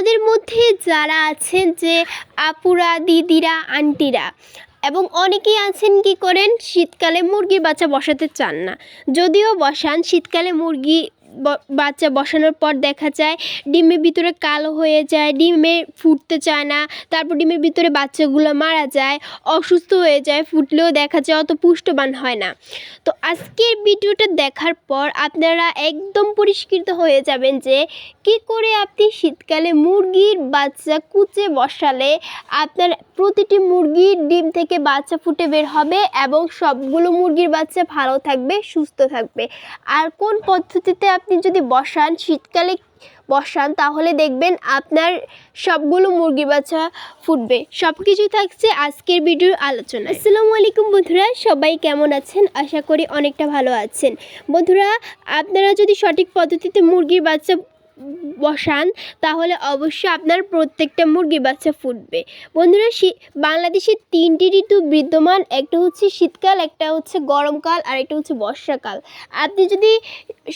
আমাদের মধ্যে যারা আছেন যে আপুরা, দিদিরা, আন্টিরা, এবং অনেকেই আছেন কি করেন, শীতকালে মুরগির বাচ্চা বসাতে চান না। যদিও বসান, শীতকালে মুরগি বাচ্চা বসানোর পর দেখা যায় ডিমের ভিতরে কালো হয়ে যায়, ডিমে ফুটতে চায় না, তারপর ডিমের ভিতরে বাচ্চাগুলো মারা যায়, অসুস্থ হয়ে যায়, ফুটলেও দেখা যায় অত পুষ্টবান হয় না। তো আজকের ভিডিওটা দেখার পর আপনারা একদম পরিষ্কৃত হয়ে যাবেন যে কি করে আপনি শীতকালে মুরগির বাচ্চা কুচে বসালে আপনার প্রতিটি মুরগির ডিম থেকে বাচ্চা ফুটে বের হবে এবং সবগুলো মুরগির বাচ্চা ভালো থাকবে, সুস্থ থাকবে। আর কোন পদ্ধতিতে আপনি যদি বসান, শীতকালে বসান, তাহলে দেখবেন আপনার সবগুলো মুরগির বাচ্চা ফুটবে। সব কিছু থাকছে আজকের ভিডিওর আলোচনা আসসালামু আলাইকুম বন্ধুরা, সবাই কেমন আছেন? আশা করি অনেকটা ভালো আছেন। বন্ধুরা, আপনারা যদি সঠিক পদ্ধতিতে মুরগির বাচ্চা বসান, তাহলে অবশ্যই আপনার প্রত্যেকটা মুরগির বাচ্চা ফুটবে। বন্ধুরা বাংলাদেশে তিনটি ঋতু বিদ্যমান, একটা হচ্ছে শীতকাল, একটা হচ্ছে গরমকাল, আর একটা হচ্ছে বর্ষাকাল। আপনি যদি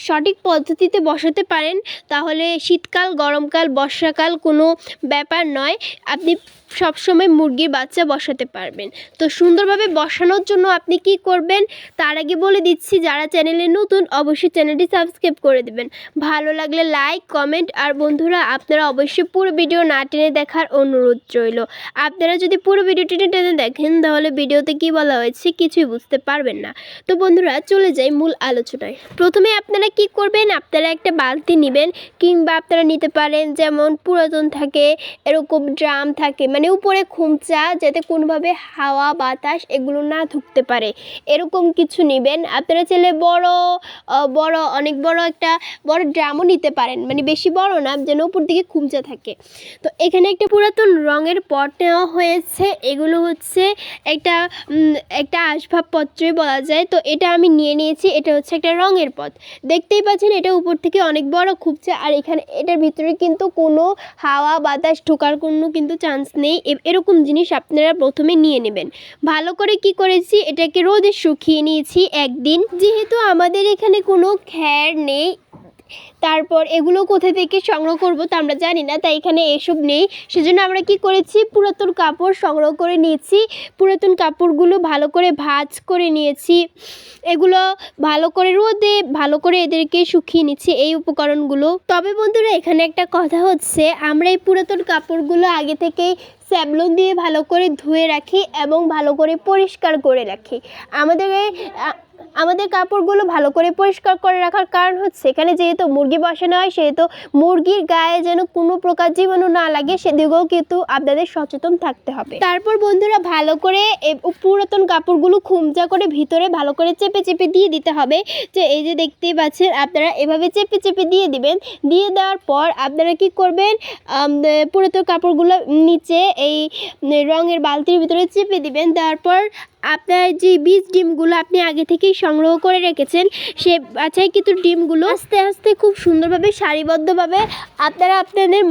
সঠিক পদ্ধতিতে বসাতে পারেন, তাহলে শীতকাল, গরমকাল, বর্ষাকাল কোনো ব্যাপার নয়। আপনি সবসময় মুরগির বাচ্চা বসাতে পারবেন। তো সুন্দরভাবে বসানোর জন্য আপনি কি করবেন, তার আগে বলে দিচ্ছি, যারা চ্যানেলে নতুন, অবশ্যই চ্যানেলটি সাবস্ক্রাইব করে দেবেন। ভালো লাগলে লাইক কমেন্ট আর বন্ধুরা, আপনারা অবশ্যই পুরো ভিডিও না টেনে দেখার অনুরোধ রইল। আপনারা যদি পুরো ভিডিওটি টেনে দেখেন, তাহলে ভিডিওতে কি বলা হয়েছে কিছুই বুঝতে পারবেন না। তো বন্ধুরা, চলে যাই মূল আলোচনায়। প্রথমে আপনারা কি করবেন? আপনারা একটা বালতি নেবেন, কিংবা আপনারা নিতে পারেন, যেমন পুরাতন থাকে, এরকম ড্রাম থাকে মানে উপরে খুমচা, যাতে কোনোভাবে হাওয়া, বাতাস এগুলো না ঢুকতে পারে। এরকম কিছু নেবেন। আপনারা চাইলে বড় বড়, অনেক বড় একটা, বড় ড্রামও নিতে পারেন। মানে বেশি বড় না, যেন উপর দিকে খুমচা থাকে। তো এখানে একটা পুরাতন রঙের পট নেওয়া হয়েছে। এগুলো হচ্ছে একটা একটা আসবাবপত্রই বলা যায়। তো এটা আমি নিয়ে নিয়েছি। এটা হচ্ছে একটা রঙের পথ দেখতেই পাচ্ছেন, এটা উপর থেকে অনেক বড় খুবছে আর এখানে, এটার ভিতরে কিন্তু কোনো হাওয়া, বাতাস ঢোকার কোনো কিন্তু চান্স নেই। এরকম জিনিস আপনারা প্রথমে নিয়ে নেবেন। ভালো করে কি করেছি, এটাকে রোদে শুকিয়ে নিয়েছি একদিন। যেহেতু আমাদের এখানে কোনো খ্যার নেই তারপর এগুলো কোথা থেকে সংগ্রহ করব তা আমরা জানি না, তাই এখানে এসব নেই। সেজন্য আমরা কি করেছি? পুরাতন কাপড় সংগ্রহ করে নিয়েছি। পুরাতন কাপড়গুলো ভালো করে ভাজ করে নিয়েছি। এগুলো ভালো করে রোদে ভালো করে এদেরকে শুকিয়ে নিচ্ছি এই উপকরণগুলো। তবে বন্ধুরা, এখানে একটা কথা হচ্ছে, আমরা এই পুরাতন কাপড়গুলো আগে থেকেই স্যাবলন দিয়ে ভালো করে ধুয়ে রাখি এবং ভালো করে পরিষ্কার করে রাখি। আমাদের আমাদের কাপড়গুলো ভালো করে পরিষ্কার করে রাখার কারণ হচ্ছে এখানে যেহেতু মুরগি বসানো হয়, সেহেতু মুরগির গায়ে যেন কোনো প্রকার জীবাণু না লাগে, সেদিকেও কিন্তু আপনাদের সচেতন থাকতে হবে। তারপর বন্ধুরা ভালো করে পুরাতন কাপড়গুলো খুমচা করে ভিতরে ভালো করে চেপে চেপে দিয়ে দিতে হবে। যে এই যে দেখতেই পাচ্ছেন, আপনারা এভাবে চেপে চেপে দিয়ে দিবেন। দিয়ে দেওয়ার পর আপনারা কি করবেন? পুরাতন কাপড়গুলো নিচে এই রঙের বালতির ভিতরে চেপে দিবেন। তারপর আপনার যে বীজ ডিমগুলো আপনি আগে থেকেই সংগ্রহ করে রেখেছেন, সে বাছাই কিন্তু ডিমগুলো আস্তে আস্তে খুব সুন্দরভাবে, সারিবদ্ধভাবে আপনারা আপনাদের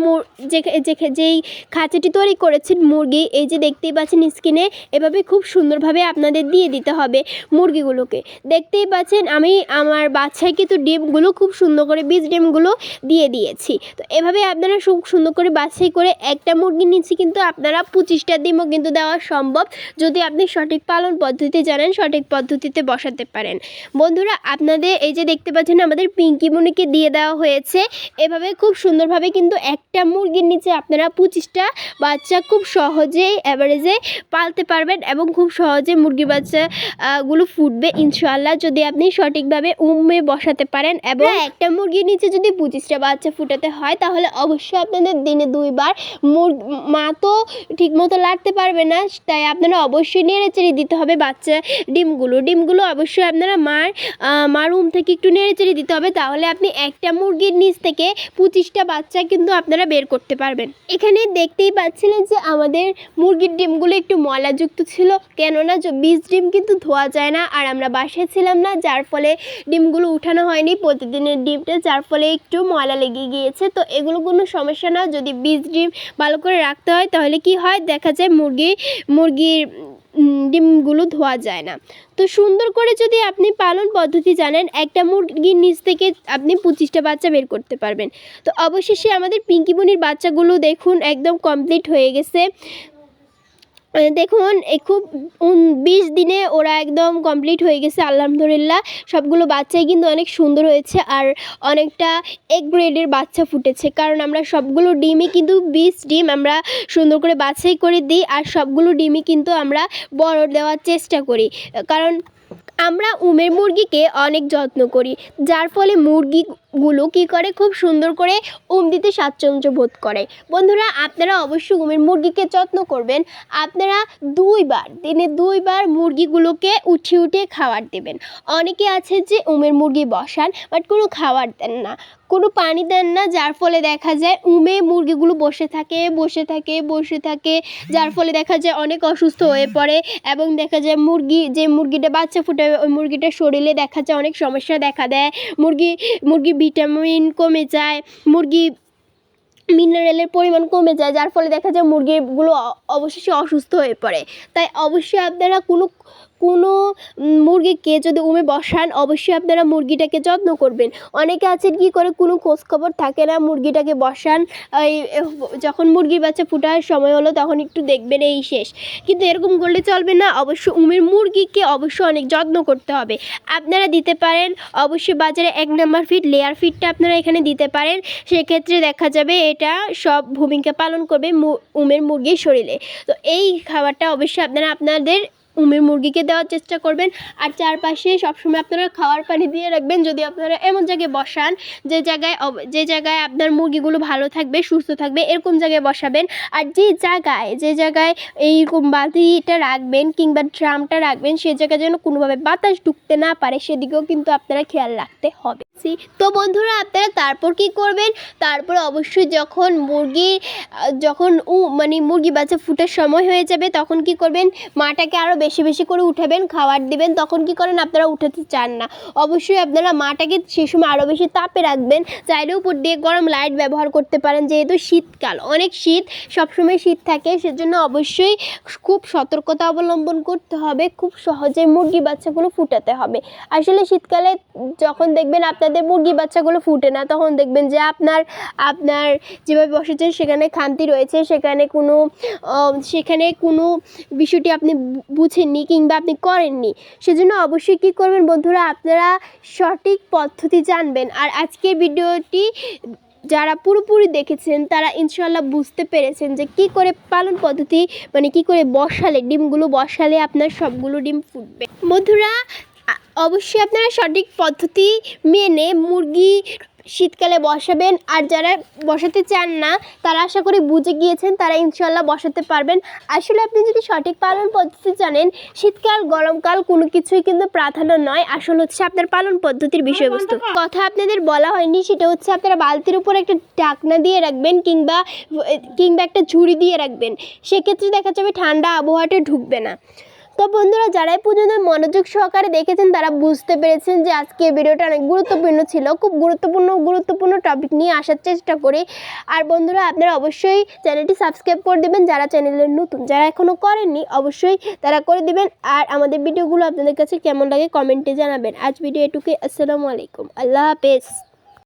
যেই খাঁচাটি তৈরি করেছেন মুরগি, এই যে দেখতেই পাচ্ছেন স্কিনে, এভাবে খুব সুন্দরভাবে আপনাদের দিয়ে দিতে হবে মুরগিগুলোকে। দেখতেই পাচ্ছেন আমি আমার বাচ্চায় কিন্তু ডিমগুলো, খুব সুন্দর করে বীজ ডিমগুলো দিয়ে দিয়েছি। তো এভাবে আপনারা খুব সুন্দর করে বাছাই করে একটা মুরগির নিচে কিন্তু আপনারা পঁচিশটা ডিমও কিন্তু দেওয়া সম্ভব। যদি আপনি সঠিক পালন পদ্ধতি জানেন সঠিক পদ্ধতিতে বসাতে পারেন। বন্ধুরা আপনাদের এই যে দেখতে পাচ্ছেন আমাদের পিঙ্কি মুনিকে দিয়ে দেওয়া হয়েছে। এভাবে খুব সুন্দরভাবে কিন্তু একটা মুরগির নিচে আপনারা পঁচিশটা বাচ্চা খুব সহজেই অ্যাভারেজে পালতে পারবেন এবং খুব সহজে মুরগির বাচ্চা আহ, গুলো ফুটবে ইনশাআল্লাহ যদি আপনি সঠিকভাবে উমে বসাতে পারেন এবং একটা মুরগির নিচে যদি পঁচিশটা বাচ্চা ফুটাতে হয় তাহলে অবশ্যই আপনাদের দিনে দুইবার মুর- মা তো ঠিকমতো লাড়তে পারবে না তাই আপনারা অবশ্যই নেড়ে চেড়ে দিতে হবে বাচ্চা ডিমগুলো। ডিমগুলো অবশ্যই আপনারা মার মার উম থেকে একটু নেড়ে চেড়ে দিতে হবে, তাহলে আপনি একটা মুরগির নিচ থেকে পঁচিশটা বাচ্চা কিন্তু আপনারা বের করতে পারবেন। এখানে দেখতেই পাচ্ছিলেন যে আমাদের মুরগির ডিমগুলো একটু ময়লাযুক্ত ছিল, কেননা বীজ ডিম কিন্তু ধোয়া যায় না, আর আমরা বাসায় ছিলাম না, যার ফলে ডিমগুলো উঠানো হয়নি প্রতিদিনের ডিমটা, যার ফলে একটু ময়লা লেগে গিয়েছে। তো এগুলো কোনো সমস্যা না, যদি বীজ ডিম ভালো করে রাখতে হয়, তাহলে কি হয়? দেখা যায় মুরগি, মুরগির ডিমগুলো ধোয়া যায় না। তো সুন্দর করে যদি আপনি পালন পদ্ধতি জানেন, একটা মুরগির নিচ থেকে আপনি পঁচিশটা বাচ্চা বের করতে পারবেন। তো অবশেষে আমাদের পিঙ্কিমনির বাচ্চাগুলো দেখুন, একদম কমপ্লিট হয়ে গেছে। দেখুন, এ খুব বিশ দিনে ওরা একদম কমপ্লিট হয়ে গেছে, আলহামদুলিল্লাহ। সবগুলো বাচ্চাই কিন্তু অনেক সুন্দর হয়েছে আর অনেকটা এক গ্রেডের বাচ্চা ফুটেছে। কারণ আমরা সবগুলো ডিমই কিন্তু বিশ ডিম, আমরা সুন্দর করে বাছাই করে দিই আর সবগুলো ডিমই কিন্তু আমরা বড় দেওয়ার চেষ্টা করি। কারণ আমরা উমের মুরগিকে অনেক যত্ন করি, যার ফলে মুরগিগুলো কী করে? খুব সুন্দর করে উম দিতে স্বাচ্ছন্দ্য বোধ করে। বন্ধুরা, আপনারা অবশ্যই উমের মুরগিকে যত্ন করবেন। আপনারা দুইবার, দিনে দুইবার মুরগিগুলোকে উঠিয়ে উঠিয়ে খাবার দেবেন। অনেকে আছে যে উমের মুরগি বসান, বাট কোনো খাবার দেন না। কোনো পানি দেন না, যার ফলে দেখা যায় উমে মুরগিগুলো বসে থাকে বসে থাকে বসে থাকে, যার ফলে দেখা যায় অনেক অসুস্থ হয়ে পড়ে এবং দেখা যায় মুরগি, যে মুরগিটা বাচ্চা ফুটে, ওই মুরগিটার শরীরে দেখা যায় অনেক সমস্যা দেখা দেয়। মুরগি মুরগি ভিটামিন কমে যায়, মুরগি মিনারেলের পরিমাণ কমে যায়, যার ফলে দেখা যায় মুরগিগুলো অবশেষে অসুস্থ হয়ে পড়ে। তাই অবশ্যই আপনারা কোনো কোনো মুরগিকে যদি উমে বসান, অবশ্যই আপনারা মুরগিটাকে যত্ন করবেন। অনেকে আছেন কি করে, কোনো খোঁজখবর থাকে না, মুরগিটাকে বসান, এই যখন মুরগির বাচ্চা ফুটার সময় হলো, তখন একটু দেখবেন, এই শেষ। কিন্তু এরকম করলে চলবে না, অবশ্য উমের মুরগিকে অবশ্যই অনেক যত্ন করতে হবে। আপনারা দিতে পারেন, অবশ্যই বাজারে এক নাম্বার ফিট লেয়ার ফিটটা আপনারা এখানে দিতে পারেন। সেক্ষেত্রে দেখা যাবে, এটা সব ভূমিকা পালন করবে উমের মুরগির শরীরে। তো এই খাবারটা অবশ্যই আপনারা আপনাদের উমের মুরগিকে দেওয়ার চেষ্টা করবেন। আর চারপাশে সবসময় আপনারা খাওয়ার পানি দিয়ে রাখবেন। যদি আপনারা এমন জায়গায় বসান যে জায়গায় যে জায়গায় আপনার মুরগিগুলো ভালো থাকবে, সুস্থ থাকবে, এরকম জায়গায় বসাবেন। আর যে জায়গায় যে জায়গায় এইরকম বালতিটা রাখবেন কিংবা ড্রামটা রাখবেন, সে জায়গায় যেন কোনোভাবে বাতাস ঢুকতে না পারে, সেদিকেও কিন্তু আপনারা খেয়াল রাখতে হবে। তো বন্ধুরা, আপনারা তারপর কি করবেন? তারপর অবশ্যই যখন মুরগি যখন উ মানে মুরগি বাচ্চা ফুটার সময় হয়ে যাবে, তখন কি করবেন? মাটাকে আরও বেশি বেশি করে উঠাবেন, খাবার দিবেন, তখন কি করেন আপনারা উঠাতে চান না। অবশ্যই আপনারা মাটাকে সেই সময় আরও বেশি তাপে রাখবেন চাইলে উপর দিয়ে গরম লাইট ব্যবহার করতে পারেন, যেহেতু শীতকাল। অনেক শীত, সবসময় শীত থাকে, সেজন্য অবশ্যই খুব সতর্কতা অবলম্বন করতে হবে, খুব সহজে মুরগি বাচ্চাগুলো ফুটাতে হবে। আসলে শীতকালে যখন দেখবেন আপনাদের মুরগি বাচ্চাগুলো ফুটে না, তখন দেখবেন যে আপনার আপনার যেভাবে বসেছেন, সেখানে খান্তি রয়েছে, সেখানে কোনো সেখানে কোনো বিষয়টি আপনি বু- বুঝেননি কিংবা আপনি করেননি, সেজন্য অবশ্যই কী করবেন বন্ধুরা, আপনারা সঠিক পদ্ধতি জানবেন। আর আজকের ভিডিওটি যারা পুরোপুরি দেখেছেন, তারা ইনশাল্লাহ বুঝতে পেরেছেন যে কি করে পালন পদ্ধতি মানে কি করে বসালে, ডিমগুলো বসালে আপনার সবগুলো ডিম ফুটবে। বন্ধুরা অবশ্যই আপনারা সঠিক পদ্ধতি মেনে মুরগি শীতকালে বসাবেন। আর যারা বসাতে চান না, তারা আশা করি বুঝে গিয়েছেন, তারা ইনশাল্লাহ বসাতে পারবেন। আসলে আপনি যদি সঠিক পালন পদ্ধতি জানেন, শীতকাল, গরমকাল কোনো কিছুই কিন্তু প্রাধান্য নয়। আসল হচ্ছে আপনার পালন পদ্ধতির বিষয়বস্তু। কথা আপনাদের বলা হয়নি, সেটা হচ্ছে আপনারা বালতির উপর একটা ঢাকনা দিয়ে রাখবেন কিংবা কিংবা একটা ঝুড়ি দিয়ে রাখবেন। সেক্ষেত্রে দেখা যাবে ঠান্ডা আবহাওয়াটা ঢুকবে না। তো বন্ধুরা যারাই পর্যন্ত মনোযোগ সহকারে দেখেছেন, তারা বুঝতে পেরেছেন যে আজকে ভিডিওটা অনেক গুরুত্বপূর্ণ ছিল। খুব গুরুত্বপূর্ণ গুরুত্বপূর্ণ টপিক নিয়ে আসার চেষ্টা করি। আর বন্ধুরা, আপনারা অবশ্যই চ্যানেলটি সাবস্ক্রাইব করে দেবেন। যারা চ্যানেলের নতুন, যারা এখনও করেননি, অবশ্যই তারা করে দিবেন। আর আমাদের ভিডিওগুলো আপনাদের কাছে কেমন লাগে কমেন্টে জানাবেন। আজ ভিডিও এটুকুই, আসসালামু আলাইকুম। আল্লাহ হাফেজ।